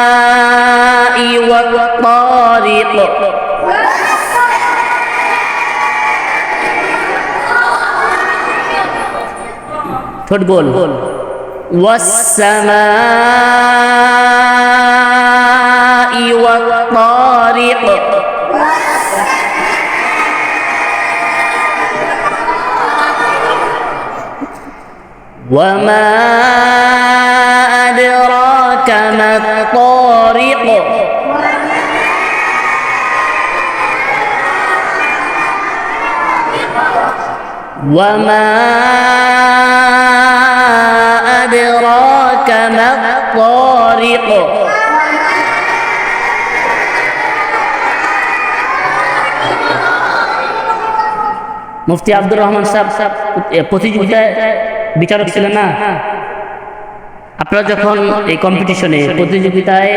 والسماء والطارق ঠোঁট গোল والسماء والطارق وما وما أدراك ما الطارق মুফতি আব্দুর রহমান সাহেব প্রতিযোগিতায় বিচারক ছিলেন না আপনারা যখন এই কম্পিটিশনে প্রতিযোগিতায়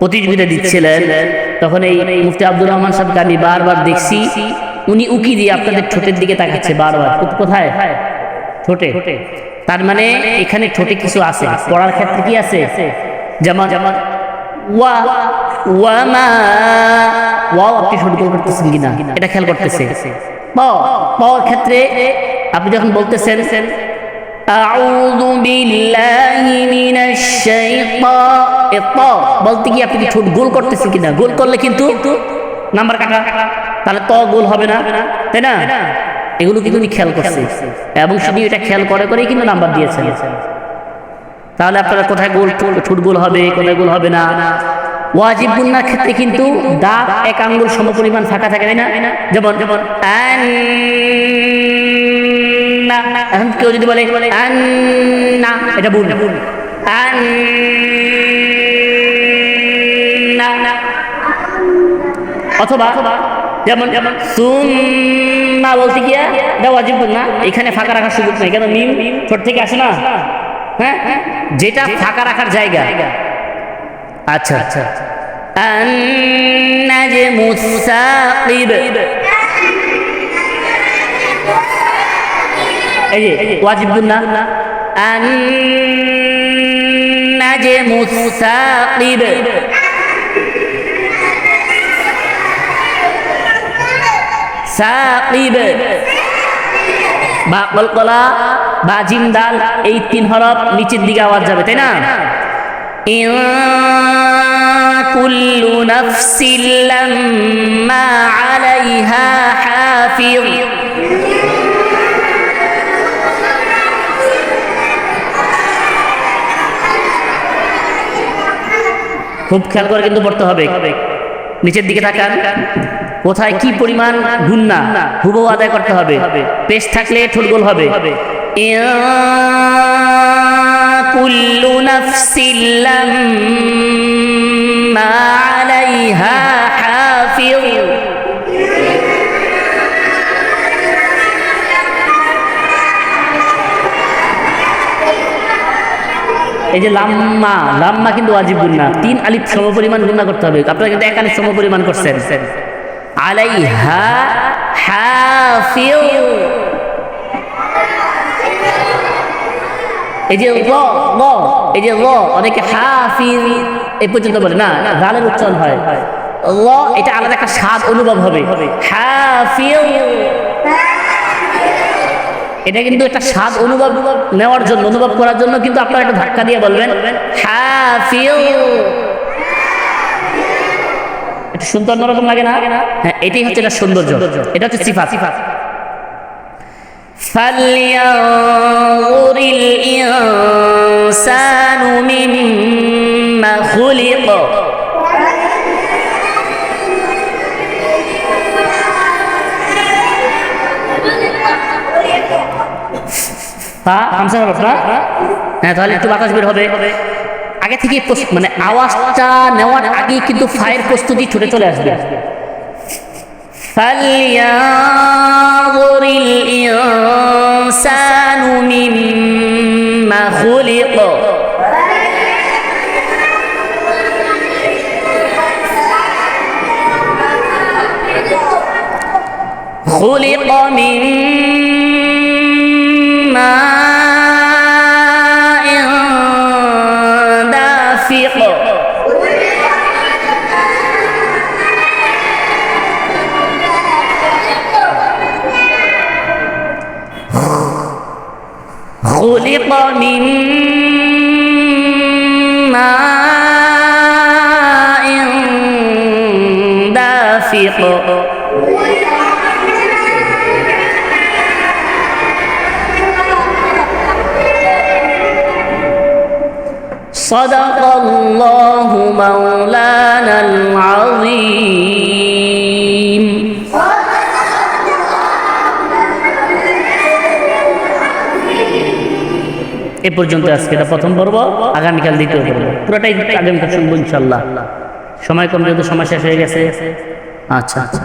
প্রতিযোগিতা দিচ্ছিলেন তখন এই মুফতি আব্দুর রহমান সাহেবকে আমি বারবার দেখছি উনি উকি দিয়ে আপনাদের ঠোঁটের দিকে তাকাচ্ছে বারবার। কোথায়? ঠোঁটে। তার মানে এখানে ঠোঁটে কিছু আছে। পড়ার ক্ষেত্রে কি আছে? যেমন যেমন, ওয়া ওয়া মা ওয়াও আপনি গোল করতেছেন কিনা? এটা খেয়াল করতেছে। প পর ক্ষেত্রে আপনি যখন বলতেছেন, আউযু বিল্লাহি মিনাশ শাইতান বলতে কি আপনি ঠোঁট গোল করতেছেন কিনা? গোল করলে কিন্তু নাম্বার কাটা। তাহলে ত গোল হবে না তাই না? এগুলো কিন্তু উনি খেয়াল করছে। এবং শুধু এটা খেয়াল করে করেই কিন্তু নাম্বার দিয়েছেন। তাহলে আপনারা কোথায় গোল ঠোঁট গোল হবে কোথায় গোল হবে না? ওয়াজিব গুন্নার ক্ষেত্রে কিন্তু দাঁত এক আঙ্গুল সমপরিমাণ ফাঁকা থাকে তাই না? যেমন যেমন এখন কেউ যদি বলে না এটা ভুল। অথবা যেমন যেমন সুন্না বলতে গিয়া এটা ওয়াজিব না এখানে ফাঁকা রাখার সুযোগ নেই কেন মিম ছোট থেকে আসে না হ্যাঁ যেটা ফাঁকা রাখার জায়গা আচ্ছা আচ্ছা النجم الثاقب এই যে ওয়াজিব গুন্না النجم الثاقب সাকিব। বা কলকলা বা জিমদাল এই তিন হরফ নিচের দিকে আওয়াজ যাবে, তাই না? কুল্লু খুব খেয়াল করে কিন্তু পড়তে হবে। নিচের দিকে তাকান। কোথায় কি পরিমাণ গুন্না হুবহু আদায় করতে হবে। পেশ থাকলে ঠোঁট গোল হবে কুল্লু নাফসিল্লাম আলাইহা এই যে লাম্মা লাম্মা কিন্তু ওয়াজিব গুন্না তিন আলিফ সমপরিমাণ গুন্না করতে হবে। আপনারা কিন্তু এক আলিফ সমপরিমাণ করছেন। আলাইহা হাফিউ। এই যে ল ল এই যে ল অনেকে হাফিজ এই পর্যন্ত বলে না না গালের উচ্চারণ হয়। ল এটা আলাদা একটা স্বাদ অনুভব হবে। হাফিউ। এটা কিন্তু একটা স্বাদ অনুভব নেওয়ার জন্য অনুভব করার জন্য কিন্তু আপনারা একটা ধাক্কা দিয়ে বলবেন হাফিউ এটা শুনতে অন্যরকম লাগে না হ্যাঁ এটাই হচ্ছে এটা সৌন্দর্য এটা হচ্ছে সিফা সিফা فلينظر الإنسان ফা হামসা হরফ না হ্যাঁ তাহলে একটু বাতাস বের হবে আগে থেকে প্রস- মানে আওয়াজটা নেওয়ার আগে কিন্তু ফায়ের প্রস্তুতি ছুটে চলে আসবে فلينظر الإنسان مما خلق خلق من خلق من ماء دافق صدق الله مولانا العظيم এ পর্যন্ত আজকে এটা প্রথম পর্ব, আগামীকাল দ্বিতীয় পর্ব। পুরোটাই আগামীকাল শুনব ইনশাল্লাহ সময় কম যেহেতু, সময় শেষ হয়ে গেছে। আচ্ছা আচ্ছা।